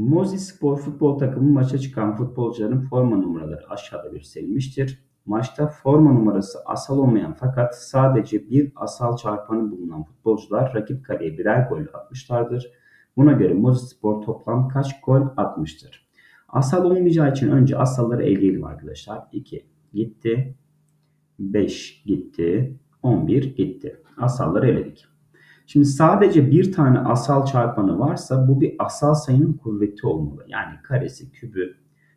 Mozi Spor futbol takımı maça çıkan futbolcuların forma numaraları aşağıda gösterilmiştir. Maçta forma numarası asal olmayan fakat sadece bir asal çarpanı bulunan futbolcular rakip kaleye birer gol atmışlardır. Buna göre Mozi Spor toplam kaç gol atmıştır? Asal olmayacağı için önce asalları eleyelim arkadaşlar. 2 gitti. 5 gitti. 11 gitti. Asalları eledik. Şimdi sadece bir tane asal çarpanı varsa bu bir asal sayının kuvveti olmalı. Yani karesi, kübü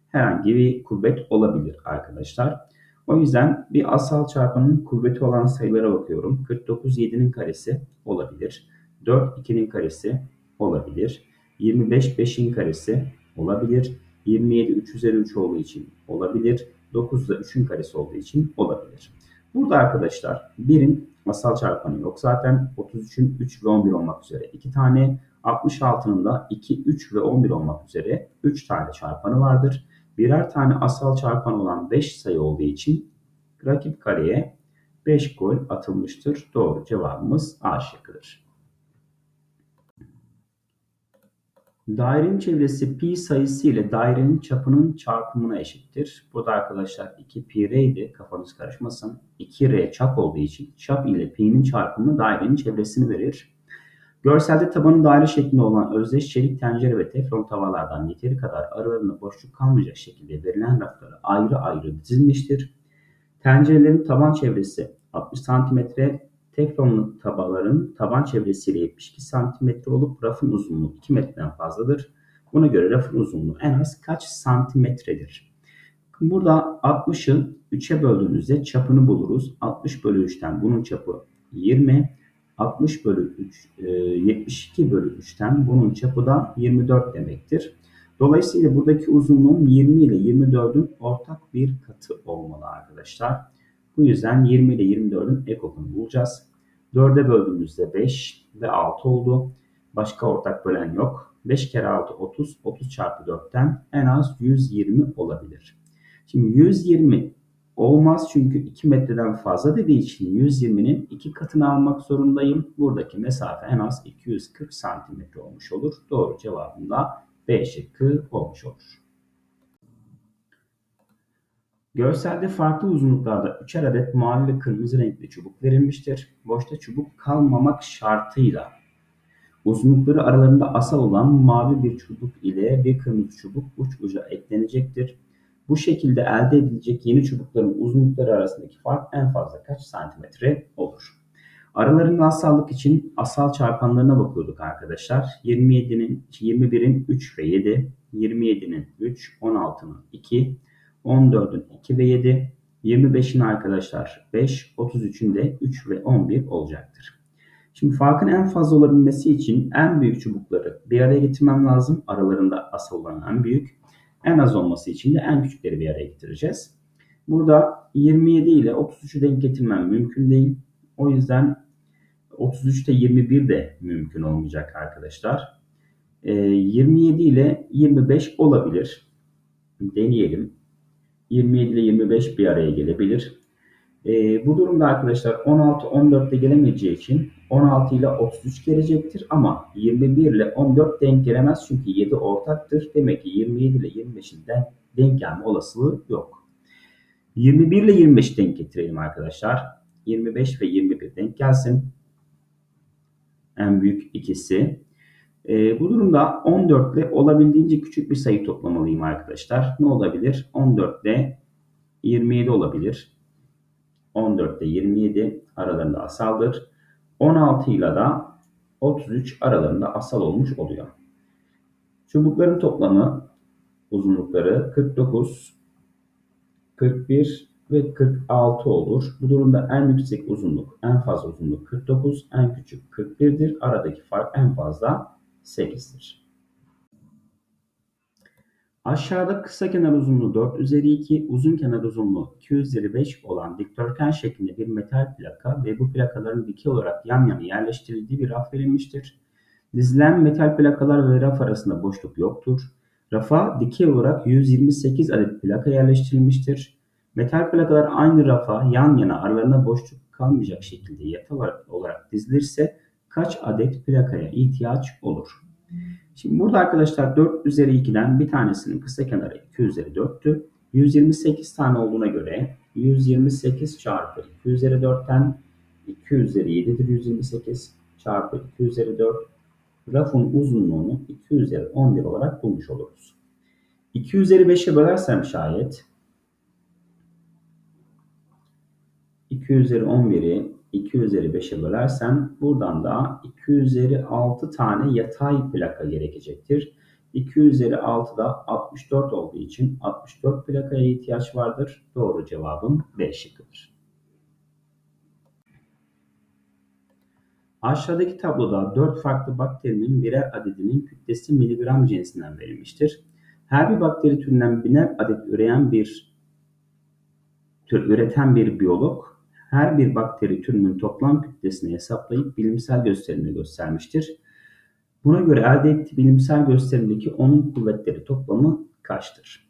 herhangi bir kuvvet olabilir arkadaşlar. O yüzden bir asal çarpanın kuvveti olan sayılara bakıyorum. 49 7'nin karesi olabilir. 4 2'nin karesi olabilir. 25 5'in karesi olabilir. 27 3 üzeri 3 olduğu için olabilir. 9 da 3'ün karesi olduğu için olabilir. Burada arkadaşlar birin asal çarpanı yok. Zaten 33'ün 3 ve 11 olmak üzere 2 tane. 66'nın da 2, 3 ve 11 olmak üzere 3 tane çarpanı vardır. Birer tane asal çarpan olan 5 sayı olduğu için rakip kareye 5 gol atılmıştır. Doğru cevabımız A şıkkıdır. Dairenin çevresi pi sayısı ile dairenin çapının çarpımına eşittir. Burada arkadaşlar 2 pi r. Kafanız karışmasın. 2 r çap olduğu için çap ile pi'nin çarpımı dairenin çevresini verir. Görselde tabanı daire şeklinde olan özdeş çelik tencere ve teflon tavalardan yeteri kadar aralarında boşluk kalmayacak şekilde verilen raflara ayrı ayrı dizilmiştir. Tencerelerin taban çevresi 60 cm, Teflonlu tabaların taban çevresiyle 72 cm olup rafın uzunluğu 2 metreden fazladır. Buna göre rafın uzunluğu en az kaç santimetredir? Burada 60'ı 3'e böldüğümüzde çapını buluruz. 60 bölü 3'ten bunun çapı 20. 60 bölü 3, 72 bölü 3'ten bunun çapı da 24 demektir. Dolayısıyla buradaki uzunluğun 20 ile 24'ün ortak bir katı olmalı arkadaşlar. Bu yüzden 20 ile 24'ün ekokunu bulacağız. 4'e böldüğümüzde 5 ve 6 oldu. Başka ortak bölen yok. 5 kere 6 30. 30 çarpı 4'ten en az 120 olabilir. Şimdi 120 olmaz çünkü 2 metreden fazla dediği için 120'nin 2 katını almak zorundayım. Buradaki mesafe en az 240 santimetre olmuş olur. Doğru cevabım da B şıkkı olmuş olur. Görselde farklı uzunluklarda üçer adet mavi ve kırmızı renkli çubuk verilmiştir. Boşta çubuk kalmamak şartıyla uzunlukları aralarında asal olan mavi bir çubuk ile bir kırmızı çubuk uç uca eklenecektir. Bu şekilde elde edilecek yeni çubukların uzunlukları arasındaki fark en fazla kaç santimetre olur? Aralarında asallık için asal çarpanlarına bakıyorduk arkadaşlar. 27'nin, 21'in 3 ve 7, 27'nin 3, 16'nın 2, 14'ün 2 ve 7, 25'in arkadaşlar 5, 33'ün de 3 ve 11 olacaktır. Şimdi farkın en fazla olabilmesi için en büyük çubukları bir araya getirmem lazım. Aralarında asal olan en büyük. En az olması için de en küçükleri bir araya getireceğiz. Burada 27 ile 33'ü denk getirmem mümkün değil. O yüzden 33'te 21 de mümkün olmayacak arkadaşlar. 27 ee, ile 25 olabilir. Deneyelim. 27 ile 25 bir araya gelebilir. E, bu durumda arkadaşlar 16 14'te gelemeyeceği için 16 ile 33 gelecektir ama 21 ile 14 denk gelemez çünkü 7 ortaktır. Demek ki 27 ile 25'in de denk gelme olasılığı yok. 21 ile 25 denk getirelim arkadaşlar. 25 ve 21 denk gelsin. En büyük ikisi. E, bu durumda 14 ile olabildiğince küçük bir sayı toplamalıyım arkadaşlar. Ne olabilir? 14 ile 27 olabilir. 14 ile 27 aralarında asaldır. 16 ile da 33 aralarında asal olmuş oluyor. Çubukların toplamı uzunlukları 49, 41 ve 46 olur. Bu durumda en yüksek uzunluk, en fazla uzunluk 49, en küçük 41'dir. Aradaki fark en fazla 8'dir. Aşağıda kısa kenar uzunluğu 4 üzeri 2, uzun kenar uzunluğu 2 üzeri 5 olan dikdörtgen şeklinde bir metal plaka ve bu plakaların dikey olarak yan yana yerleştirildiği bir raf verilmiştir. Dizilen metal plakalar ve raf arasında boşluk yoktur. Rafa dikey olarak 128 adet plaka yerleştirilmiştir. Metal plakalar aynı rafa yan yana aralarında boşluk kalmayacak şekilde yatay olarak dizilirse kaç adet plakaya ihtiyaç olur? Şimdi burada arkadaşlar 4 üzeri 2'den bir tanesinin kısa kenarı 2 üzeri 4'tü. 128 tane olduğuna göre 128 çarpı 2 üzeri 4'ten 2 üzeri 7'dir 128 çarpı 2 üzeri 4 rafın uzunluğunu 2 üzeri 11 olarak bulmuş oluruz. 2 üzeri 5'e bölersem şayet 2 üzeri 11'i 2 üzeri 5'e bölersem buradan da 2 üzeri 6 tane yatay plaka gerekecektir. 2 üzeri 6 da 64 olduğu için 64 plakaya ihtiyaç vardır. Doğru cevabım B şıkkıdır. Aşağıdaki tabloda 4 farklı bakterinin birer adedinin kütlesi miligram cinsinden verilmiştir. Her bir bakteri türünden biner adet üreyen bir tür üreten bir biyolog her bir bakteri türünün toplam kütlesini hesaplayıp bilimsel gösterimini göstermiştir. Buna göre elde ettiği bilimsel gösterimdeki onun kuvvetleri toplamı kaçtır?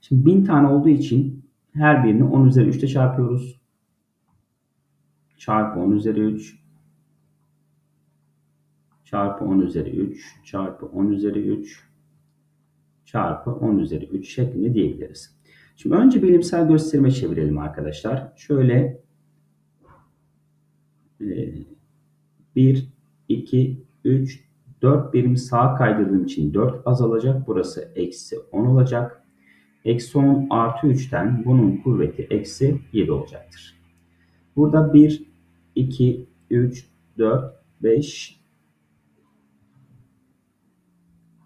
Şimdi 1000 tane olduğu için her birini 10 üzeri 3'te çarpıyoruz. Çarpı 10 üzeri 3 çarpı 10 üzeri 3 çarpı 10 üzeri 3 çarpı 10 üzeri 3 şeklinde diyebiliriz. Şimdi önce bilimsel gösterime çevirelim arkadaşlar. Şöyle 1, 2, 3, 4 birim sağa kaydırdığım için 4 azalacak. Burası eksi 10 olacak. Eksi 10 artı 3'ten bunun kuvveti eksi 7 olacaktır. Burada 1, 2, 3, 4, 5,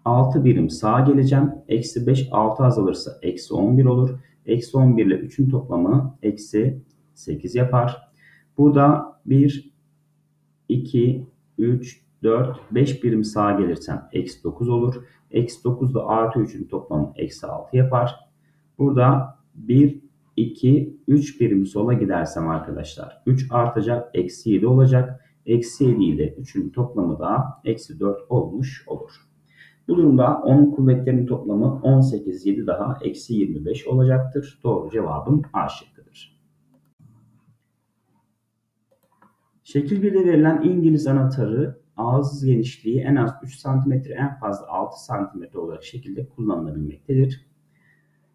6 birim sağa geleceğim. Eksi 5, 6 azalırsa eksi 11 olur. Eksi 11 ile 3'ün toplamı eksi 8 yapar. Burada 1, 2, 3, 4, 5 birim sağa gelirsem eksi 9 olur. Eksi 9 ile artı 3'ün toplamı eksi 6 yapar. Burada 1, 2, 3 birim sola gidersem arkadaşlar 3 artacak, eksi 7 olacak. Eksi 7 ile 3'ün toplamı da eksi 4 olmuş olur. Bu durumda 10 kuvvetlerinin toplamı 18, 7 daha eksi 25 olacaktır. Doğru cevabım A şıkkıdır. Şekil 1'de verilen İngiliz anahtarı ağız genişliği en az 3 cm en fazla 6 cm olarak şekilde kullanılabilmektedir.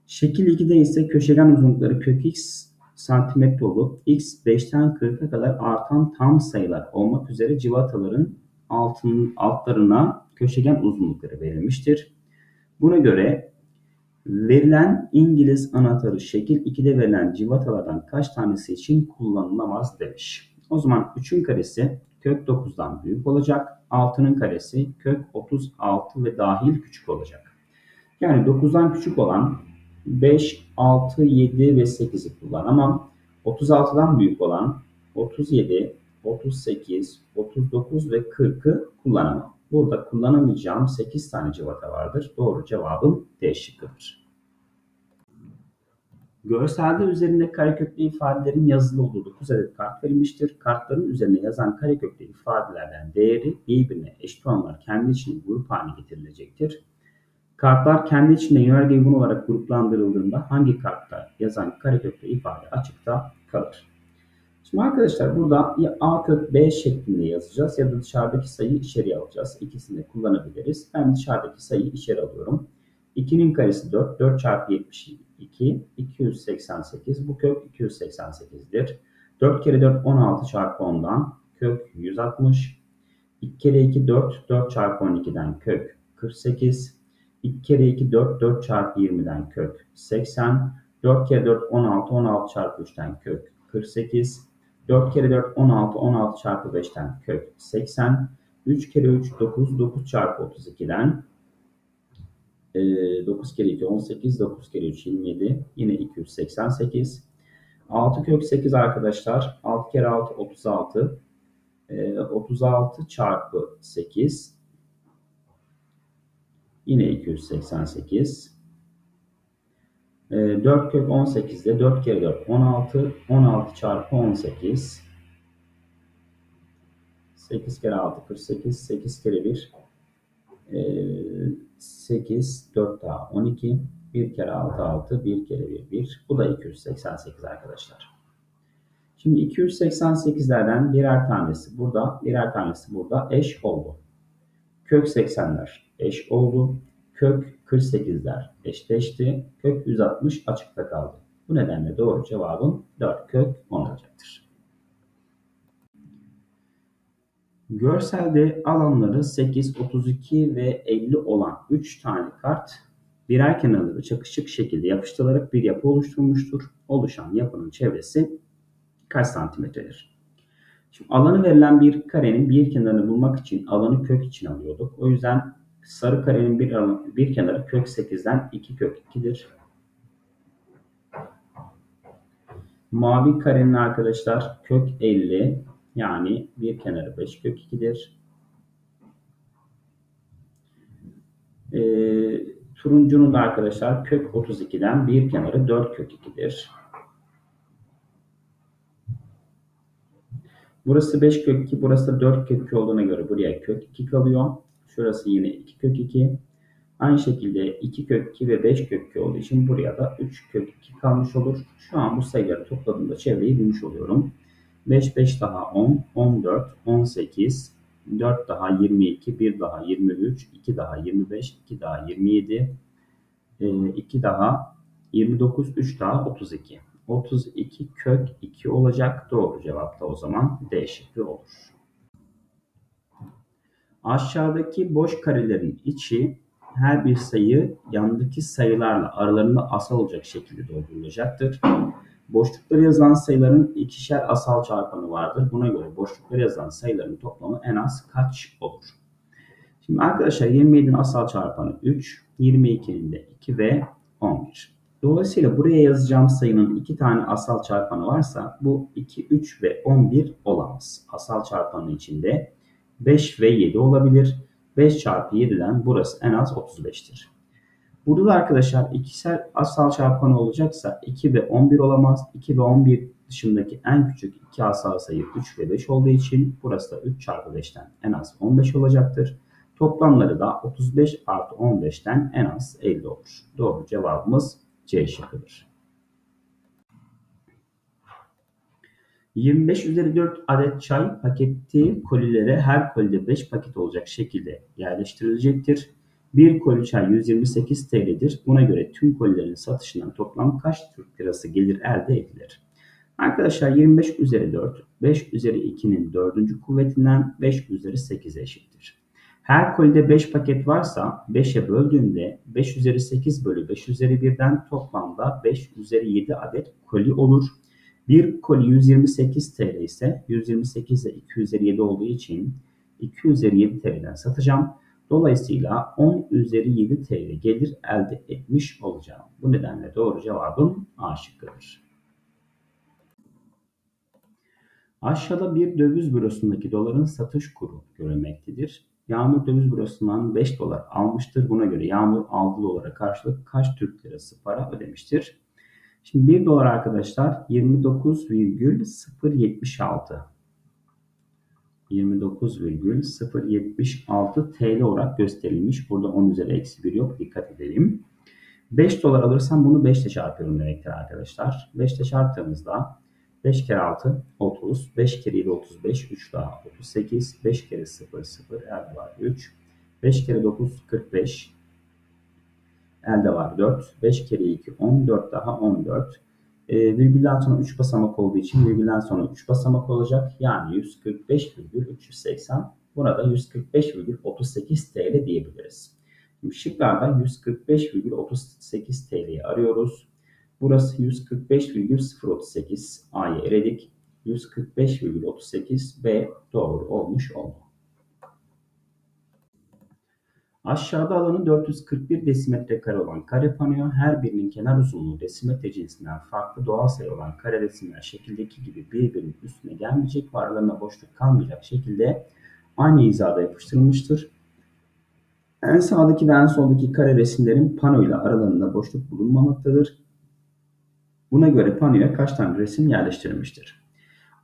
Şekil 2'de ise köşegen uzunlukları kök x santimetre olup x 5'ten 40'a kadar artan tam sayılar olmak üzere civataların altın, altlarına köşegen uzunlukları verilmiştir. Buna göre verilen İngiliz anahtarı şekil 2'de verilen civatalardan kaç tanesi için kullanılamaz demiş. O zaman 3'ün karesi kök 9'dan büyük olacak. 6'nın karesi kök 36 ve dahil küçük olacak. Yani 9'dan küçük olan 5, 6, 7 ve 8'i kullanamam. 36'dan büyük olan 37, 38, 39 ve 40'ı kullanamam. Burada kullanamayacağım 8 tane civata vardır. Doğru cevabım D şıkkıdır. Görselde üzerinde kareköklü ifadelerin yazılı olduğu 9 adet kart verilmiştir. Kartların üzerine yazan kareköklü ifadelerden değeri birbirine eşit olanlar kendi içinde grup haline getirilecektir. Kartlar kendi içinde yönerge uygun olarak gruplandırıldığında hangi kartta yazan kareköklü ifade açıkta kalır? Şimdi arkadaşlar burada a kök b şeklinde yazacağız ya da dışarıdaki sayıyı içeriye alacağız. İkisini de kullanabiliriz. Ben dışarıdaki sayıyı içeri alıyorum. 2'nin karesi 4. 4 çarpı 72 288. Bu kök 288'dir. 4 kere 4 16 çarpı 10'dan kök 160. 2 kere 2 4. 4 çarpı 12'den kök 48. 2 kere 2 4. 4 çarpı 20'den kök 80. 4 kere 4 16. 16 çarpı 3'ten kök 48. 4 kere 4 16, 16 çarpı 5'ten kök 80. 3 kere 3 9, 9 çarpı 32'den 9 kere 2 18, 9 kere 3 27, yine 288. 6 kök 8 arkadaşlar. 6 kere 6 36. 36 çarpı 8 yine 288. 4 ee, kök 18'de 4 kere 4 16. 16 çarpı 18. 8 kere 6 48. 8 kere 1 8. 4 daha 12. 1 kere 6 6. 1 kere 1 1. Bu da 288 arkadaşlar. Şimdi 288'lerden birer tanesi burada, birer tanesi burada eş oldu. Kök 80'ler eş oldu. Kök 48'ler eşleşti. Kök 160 açıkta kaldı. Bu nedenle doğru cevabım 4 kök 10 olacaktır. Görselde alanları 8, 32 ve 50 olan 3 tane kart birer kenarları çakışık şekilde yapıştırılarak bir yapı oluşturmuştur. Oluşan yapının çevresi kaç santimetredir? Şimdi alanı verilen bir karenin bir kenarını bulmak için alanı kök için alıyorduk. O yüzden sarı karenin bir, bir kenarı kök 8'den 2 kök 2'dir. Mavi karenin arkadaşlar kök 50 yani bir kenarı 5 kök 2'dir. Ee, turuncunun da arkadaşlar kök 32'den bir kenarı 4 kök 2'dir. Burası 5 kök 2, burası da 4 kök 2 olduğuna göre buraya kök 2 kalıyor. Şurası yine 2 kök 2. Aynı şekilde 2 kök 2 ve 5 kök 2 olduğu için buraya da 3 kök 2 kalmış olur. Şu an bu sayıları topladığımda çevreyi bulmuş oluyorum. 5, 5 daha 10, 14, 18, 4 daha 22, 1 daha 23, 2 daha 25, 2 daha 27, 2 daha 29, 3 daha 32. 32 kök 2 olacak. Doğru cevap da o zaman D şıkkı olur. Aşağıdaki boş karelerin içi her bir sayı yandaki sayılarla aralarında asal olacak şekilde doldurulacaktır. Boşlukları yazılan sayıların ikişer asal çarpanı vardır. Buna göre boşlukları yazılan sayıların toplamı en az kaç olur? Şimdi arkadaşlar 27'nin asal çarpanı 3, 22'nin de 2 ve 11. Dolayısıyla buraya yazacağım sayının iki tane asal çarpanı varsa bu 2, 3 ve 11 olamaz. Asal çarpanın içinde 5 ve 7 olabilir. 5 çarpı 7'den burası en az 35'tir. Burada da arkadaşlar ikisel asal çarpanı olacaksa 2 ve 11 olamaz. 2 ve 11 dışındaki en küçük iki asal sayı 3 ve 5 olduğu için burası da 3 çarpı 5'ten en az 15 olacaktır. Toplamları da 35 artı 15'ten en az 50 olur. Doğru cevabımız C şıkkıdır. 25 üzeri 4 adet çay paketi kolilere her kolide 5 paket olacak şekilde yerleştirilecektir. Bir koli çay 128 TL'dir. Buna göre tüm kolilerin satışından toplam kaç Türk lirası gelir elde edilir? Arkadaşlar 25 üzeri 4, 5 üzeri 2'nin 4. kuvvetinden 5 üzeri 8 eşittir. Her kolide 5 paket varsa 5'e böldüğümde 5 üzeri 8 bölü 5 üzeri 1'den toplamda 5 üzeri 7 adet koli olur. Bir koli 128 TL ise 128 ile 2 üzeri 7 olduğu için 2 üzeri 7 TL'den satacağım. Dolayısıyla 10 üzeri 7 TL gelir elde etmiş olacağım. Bu nedenle doğru cevabım A şıkkıdır. Aşağıda bir döviz bürosundaki doların satış kuru görülmektedir. Yağmur döviz bürosundan 5 dolar almıştır. Buna göre Yağmur aldığı dolara karşılık kaç Türk lirası para ödemiştir? Şimdi 1 dolar arkadaşlar 29,076 29,076 TL olarak gösterilmiş. Burada 10 üzeri eksi 1 yok. Dikkat edelim. 5 dolar alırsam bunu 5 ile çarpıyorum demektir arkadaşlar. 5 ile çarptığımızda 5 kere 6 30, 5 kere 7 35, 3 daha 38, 5 kere 0 0 elde var 3, 5 kere 9 45, elde var 4, 5 kere 2 10, 4 daha 14. E, virgülden sonra 3 basamak olduğu için virgülden sonra 3 basamak olacak. Yani 145,380 burada 145,38 TL diyebiliriz. Şimdi şıklarda 145,38 TL'yi arıyoruz. Burası 145,038 A'ya eledik. 145,38 B doğru olmuş oldu. Aşağıda alanı 441 desimetre kare olan kare panoya her birinin kenar uzunluğu desimetre cinsinden farklı doğal sayı olan kare resimler şekildeki gibi birbirinin üstüne gelmeyecek ve boşluk kalmayacak şekilde aynı hizada yapıştırılmıştır. En sağdaki ve en soldaki kare resimlerin pano ile aralarında boşluk bulunmamaktadır. Buna göre panoya kaç tane resim yerleştirilmiştir?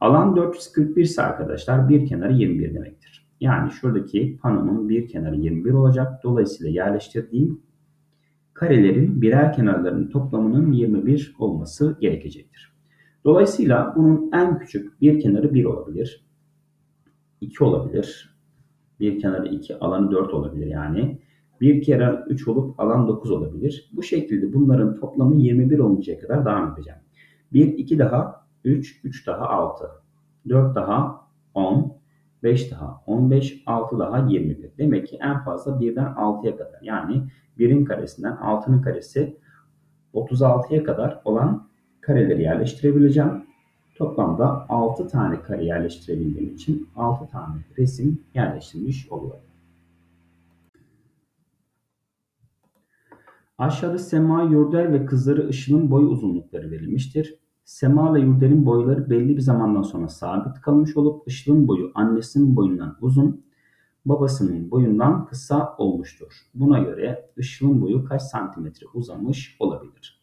Alan 441 ise arkadaşlar bir kenarı 21 demektir. Yani şuradaki panonun bir kenarı 21 olacak. Dolayısıyla yerleştirdiğim karelerin birer kenarlarının toplamının 21 olması gerekecektir. Dolayısıyla bunun en küçük bir kenarı 1 olabilir. 2 olabilir. Bir kenarı 2, alanı 4 olabilir yani. Bir kere 3 olup alan 9 olabilir. Bu şekilde bunların toplamı 21 oluncaya kadar devam edeceğim. 1, 2 daha 3, 3 daha 6. 4 daha 10, 5 daha 15, 6 daha 21. Demek ki en fazla 1'den 6'ya kadar yani 1'in karesinden 6'nın karesi 36'ya kadar olan kareleri yerleştirebileceğim. Toplamda 6 tane kare yerleştirebildiğim için 6 tane resim yerleştirmiş oluyorum. Aşağıda Sema, Yurder ve kızları Işıl'ın boy uzunlukları verilmiştir. Sema ve Yurder'in boyları belli bir zamandan sonra sabit kalmış olup Işıl'ın boyu annesinin boyundan uzun, babasının boyundan kısa olmuştur. Buna göre Işıl'ın boyu kaç santimetre uzamış olabilir?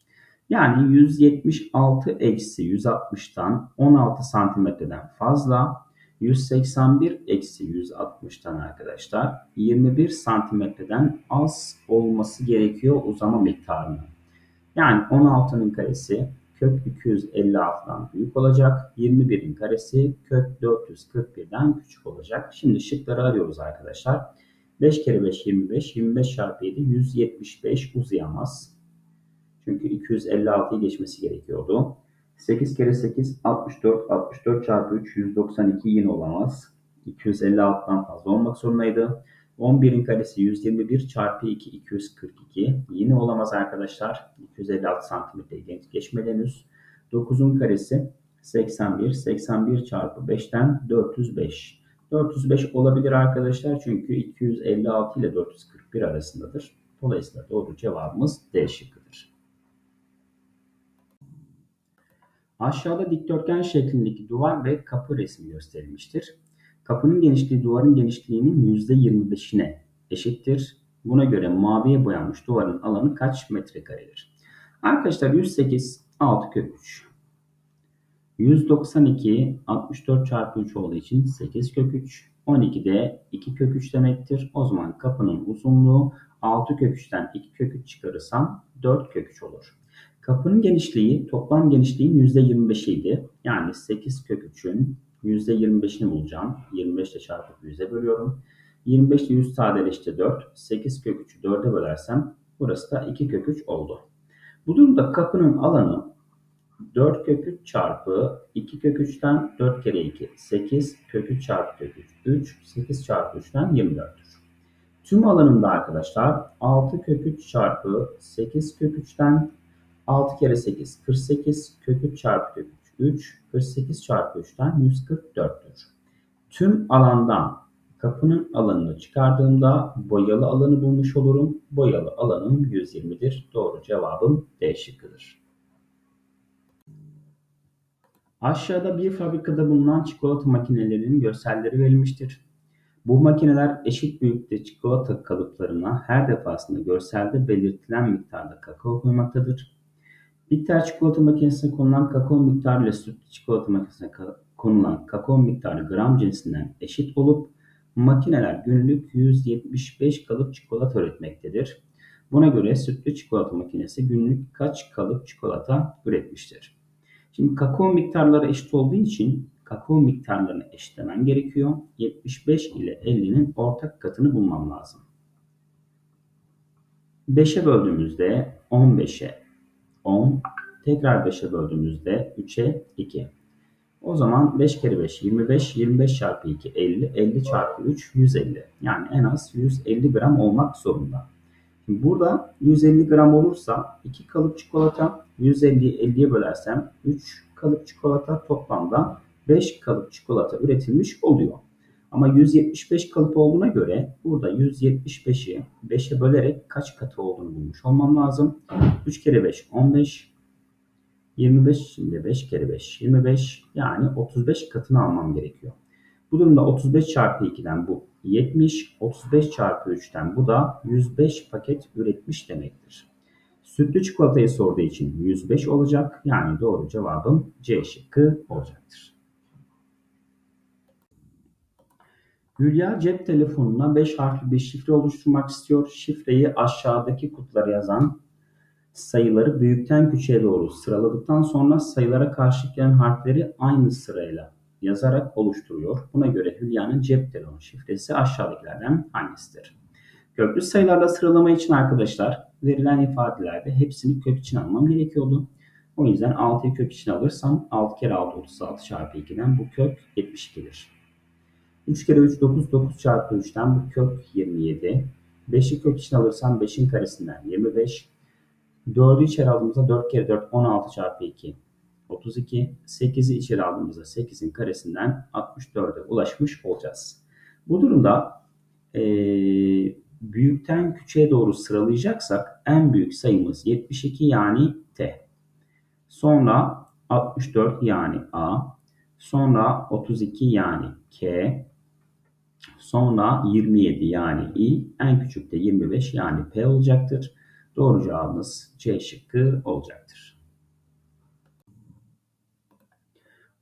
Yani 176 eksi 160'tan 16 santimetreden fazla 181 eksi 160'tan arkadaşlar 21 santimetreden az olması gerekiyor uzama miktarının. Yani 16'nın karesi kök 256'dan büyük olacak. 21'in karesi kök 441'den küçük olacak. Şimdi şıkları arıyoruz arkadaşlar. 5 kere 5 25. 25 çarpı 7 175 uzayamaz. Çünkü 256'yı geçmesi gerekiyordu. 8 kere 8 64. 64 çarpı 3 192 yine olamaz. 256'dan fazla olmak zorundaydı. 11'in karesi 121 çarpı 2 242 yine olamaz arkadaşlar. 256 santimetreyi geçmedi henüz. 9'un karesi 81 81 çarpı 5'ten 405. 405 olabilir arkadaşlar çünkü 256 ile 441 arasındadır. Dolayısıyla doğru cevabımız D şıkkıdır. Aşağıda dikdörtgen şeklindeki duvar ve kapı resmi gösterilmiştir. Kapının genişliği duvarın genişliğinin %25'ine eşittir. Buna göre maviye boyanmış duvarın alanı kaç metrekaredir? Arkadaşlar 108 6 kök 3. 192 64 çarpı 3 olduğu için 8 kök 3. 12 de 2 kök 3 demektir. O zaman kapının uzunluğu 6 kök 3'ten 2 kök 3 çıkarırsam 4 kök 3 olur. Kapının genişliği toplam genişliğin %25'iydi. Yani 8 kök 3'ün %25'ini bulacağım. 25 ile çarpıp 100'e bölüyorum. 25 ile 100 sadeleşti 4. 8 kök 3'ü 4'e bölersem burası da 2 kök 3 oldu. Bu durumda kapının alanı 4 kök 3 çarpı 2 kök 3'ten 4 kere 2 8 kök 3 çarpı kök 3 3 8 çarpı 3'ten 24'tür. Tüm alanında arkadaşlar 6 kök 3 çarpı 8 kök 3'ten 6 kere 8 48 kök 3 çarpı kök 3 3 48 çarpı 3'ten 144'tür. Tüm alandan kapının alanını çıkardığımda boyalı alanı bulmuş olurum. Boyalı alanım 120'dir. Doğru cevabım D şıkkıdır. Aşağıda bir fabrikada bulunan çikolata makinelerinin görselleri verilmiştir. Bu makineler eşit büyüklükte çikolata kalıplarına her defasında görselde belirtilen miktarda kakao koymaktadır. Bitter çikolata makinesine konulan kakao miktarı ile sütlü çikolata makinesine konulan kakao miktarı gram cinsinden eşit olup makineler günlük 175 kalıp çikolata üretmektedir. Buna göre sütlü çikolata makinesi günlük kaç kalıp çikolata üretmiştir? Şimdi kakao miktarları eşit olduğu için kakao miktarlarını eşitlemen gerekiyor. 75 ile 50'nin ortak katını bulmam lazım. 5'e böldüğümüzde 15'e 10, tekrar 5'e böldüğümüzde 3'e 2. O zaman 5 kere 5 25, 25 çarpı 2 50, 50 çarpı 3 150. Yani en az 150 gram olmak zorunda. Şimdi burada 150 gram olursa 2 kalıp çikolata 150'yi 50'ye bölersem 3 kalıp çikolata toplamda 5 kalıp çikolata üretilmiş oluyor. Ama 175 kalıp olduğuna göre burada 175'i 5'e bölerek kaç katı olduğunu bulmuş olmam lazım. 3 kere 5 15. 25 içinde 5 kere 5 25 yani 35 katını almam gerekiyor. Bu durumda 35 çarpı 2'den bu 70, 35 çarpı 3'ten bu da 105 paket üretmiş demektir. Sütlü çikolatayı sorduğu için 105 olacak. Yani doğru cevabım C şıkkı olacaktır. Hülya cep telefonuna 5 harfli bir şifre oluşturmak istiyor. Şifreyi aşağıdaki kutulara yazan sayıları büyükten küçüğe doğru sıraladıktan sonra sayılara karşılık gelen harfleri aynı sırayla yazarak oluşturuyor. Buna göre Hülya'nın cep telefonu şifresi aşağıdakilerden hangisidir? Köklü sayılarda sıralama için arkadaşlar verilen ifadelerde hepsini kök için almam gerekiyordu. O yüzden 6'yı kök için alırsam 6 kere 6 36 çarpı 2'den bu kök 72'dir. 3 kere 3 9 9 çarpı 3'ten bu kök 27. 5'i kök için alırsam 5'in karesinden 25. 4'ü içeri aldığımızda 4 kere 4 16 çarpı 2 32. 8'i içeri aldığımızda 8'in karesinden 64'e ulaşmış olacağız. Bu durumda e, büyükten küçüğe doğru sıralayacaksak en büyük sayımız 72 yani T. Sonra 64 yani A. Sonra 32 yani K. Sonra 27 yani I. En küçük de 25 yani P olacaktır. Doğru cevabımız C şıkkı olacaktır.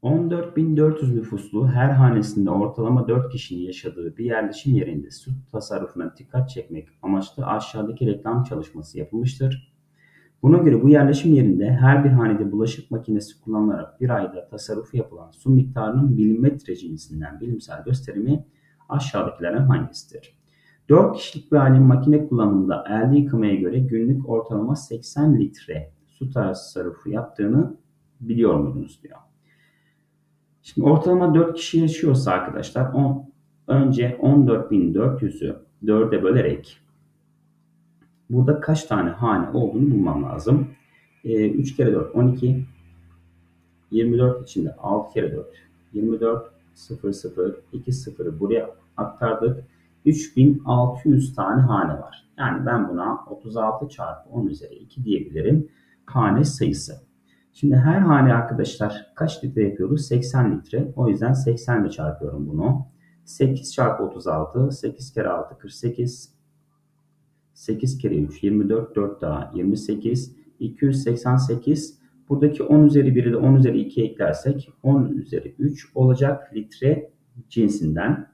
14.400 nüfuslu her hanesinde ortalama 4 kişinin yaşadığı bir yerleşim yerinde su tasarrufuna dikkat çekmek amaçlı aşağıdaki reklam çalışması yapılmıştır. Buna göre bu yerleşim yerinde her bir hanede bulaşık makinesi kullanılarak bir ayda tasarrufu yapılan su miktarının milimetre cinsinden bilimsel gösterimi aşağıdakilerden hangisidir? 4 kişilik bir ailenin makine kullanımında elde yıkamaya göre günlük ortalama 80 litre su tasarrufu yaptığını biliyor muydunuz diyor. Şimdi ortalama 4 kişi yaşıyorsa arkadaşlar on, önce 14.400'ü 4'e bölerek burada kaç tane hane olduğunu bulmam lazım. E, 3 kere 4 12 24 içinde 6 kere 4 24 0 0 2 0'ı buraya aktardık. 3600 tane hane var. Yani ben buna 36 çarpı 10 üzeri 2 diyebilirim. Hane sayısı. Şimdi her hane arkadaşlar kaç litre yapıyordu? 80 litre. O yüzden 80 ile çarpıyorum bunu. 8 çarpı 36. 8 kere 6 48. 8 kere 3 24. 4 daha 28. 288. Buradaki 10 üzeri 1'i de 10 üzeri 2 eklersek 10 üzeri 3 olacak litre cinsinden.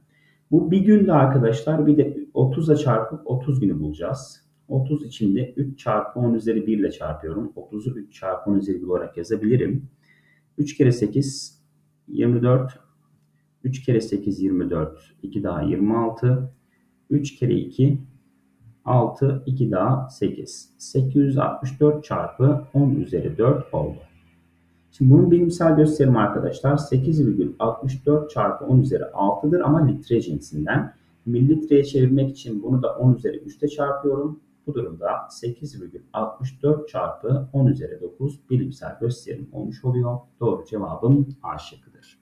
Bu bir günde arkadaşlar bir de 30'a çarpıp 30 günü bulacağız. 30 içinde 3 çarpı 10 üzeri 1 ile çarpıyorum. 30'u 3 çarpı 10 üzeri 1 olarak yazabilirim. 3 kere 8 24. 3 kere 8 24. 2 daha 26. 3 kere 2 6. 2 daha 8. 864 çarpı 10 üzeri 4 oldu. Şimdi bunun bilimsel gösterimi arkadaşlar 8,64 çarpı 10 üzeri 6'dır ama litre cinsinden. Mililitreye çevirmek için bunu da 10 üzeri 3'te çarpıyorum. Bu durumda 8,64 çarpı 10 üzeri 9 bilimsel gösterim olmuş oluyor. Doğru cevabım A şıkkıdır.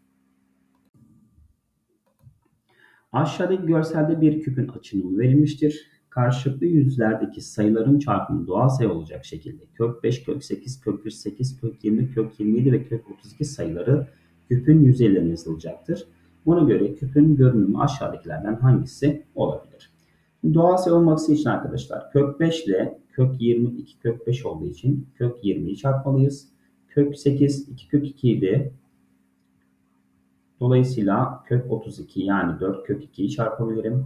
Aşağıdaki görselde bir küpün açınımı verilmiştir. Karşılıklı yüzlerdeki sayıların çarpımı doğal sayı olacak şekilde kök 5, kök 8, kök 48, kök 20, kök 27 ve kök 32 sayıları küpün yüzeylerine yazılacaktır. Buna göre küpün görünümü aşağıdakilerden hangisi olabilir? Doğal sayı olması için arkadaşlar kök 5 ile kök 22 kök 5 olduğu için kök 20'yi çarpmalıyız. Kök 8 2 kök 2 idi. Dolayısıyla kök 32 yani 4 kök 2'yi çarpabilirim.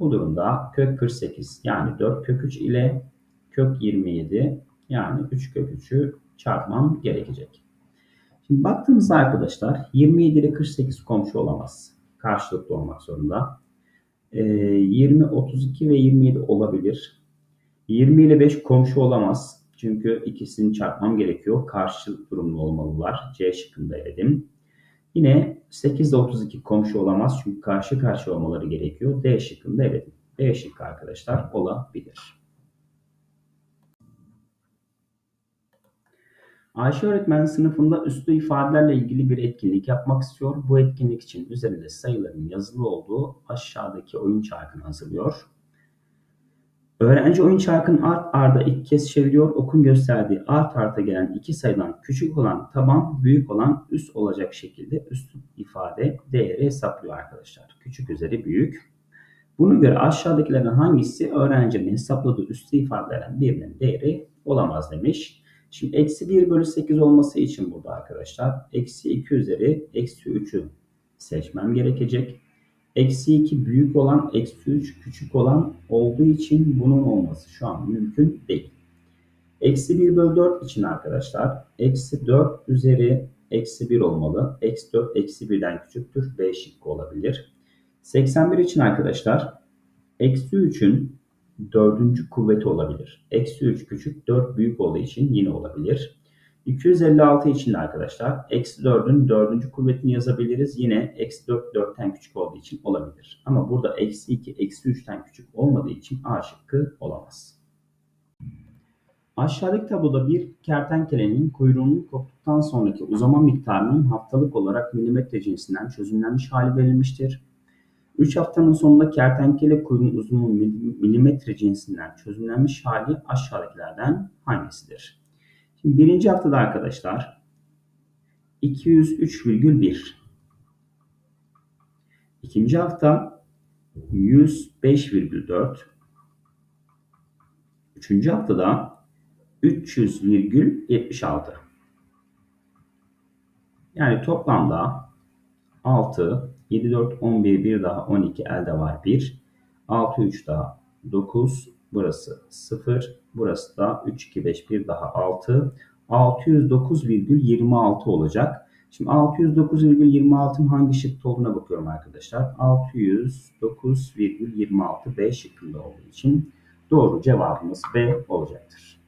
Bu durumda kök 48 yani 4 kök 3 ile kök 27 yani 3 kök 3'ü çarpmam gerekecek. Şimdi baktığımızda arkadaşlar 27 ile 48 komşu olamaz. Karşılıklı olmak zorunda. 20, ee, 32 ve 27 olabilir. 20 ile 5 komşu olamaz. Çünkü ikisini çarpmam gerekiyor. Karşı durumlu olmalılar. C şıkkında eledim. Yine 8 ile 32 komşu olamaz. Çünkü karşı karşı olmaları gerekiyor. D şıkkında eledim. D şıkkı arkadaşlar olabilir. Ayşe öğretmen sınıfında üslü ifadelerle ilgili bir etkinlik yapmak istiyor. Bu etkinlik için üzerinde sayıların yazılı olduğu aşağıdaki oyun çarkını hazırlıyor. Öğrenci oyun çarkını art arda ilk kez çeviriyor. Okun gösterdiği art arta gelen iki sayıdan küçük olan taban, büyük olan üst olacak şekilde üst ifade değeri hesaplıyor arkadaşlar. Küçük üzeri büyük. Buna göre aşağıdakilerden hangisi öğrencinin hesapladığı üstü ifadelerden birinin değeri olamaz demiş. Şimdi eksi 1 bölü 8 olması için burada arkadaşlar eksi 2 üzeri eksi 3'ü seçmem gerekecek. Eksi 2 büyük olan, eksi 3 küçük olan olduğu için bunun olması şu an mümkün değil. Eksi 1 bölü 4 için arkadaşlar eksi 4 üzeri eksi 1 olmalı. Eksi 4 eksi 1'den küçüktür. B şıkkı olabilir. 81 için arkadaşlar eksi 3'ün dördüncü kuvveti olabilir. Eksi 3 küçük 4 büyük olduğu için yine olabilir. 256 için de arkadaşlar eksi 4'ün dördüncü kuvvetini yazabiliriz. Yine eksi 4 4'ten küçük olduğu için olabilir. Ama burada eksi 2 eksi 3'ten küçük olmadığı için A şıkkı olamaz. Aşağıdaki tabloda bir kertenkelenin kuyruğunun koptuktan sonraki uzama miktarının haftalık olarak milimetre cinsinden çözümlenmiş hali verilmiştir. 3 haftanın sonunda kertenkele kuyruğunun uzunluğu milimetre cinsinden çözümlenmiş hali aşağıdakilerden hangisidir? Şimdi birinci haftada arkadaşlar 203,1 İkinci hafta 105,4 Üçüncü haftada 300,76 Yani toplamda 6, 7, 4, 11, 1 daha 12 elde var 1. 6, 3 daha 9, burası 0, burası da 3, 2, 5, 1 daha 6. 609,26 olacak. Şimdi 609,26'ın hangi şıkkta olduğuna bakıyorum arkadaşlar. 609,26 B şıkkında olduğu için doğru cevabımız B olacaktır.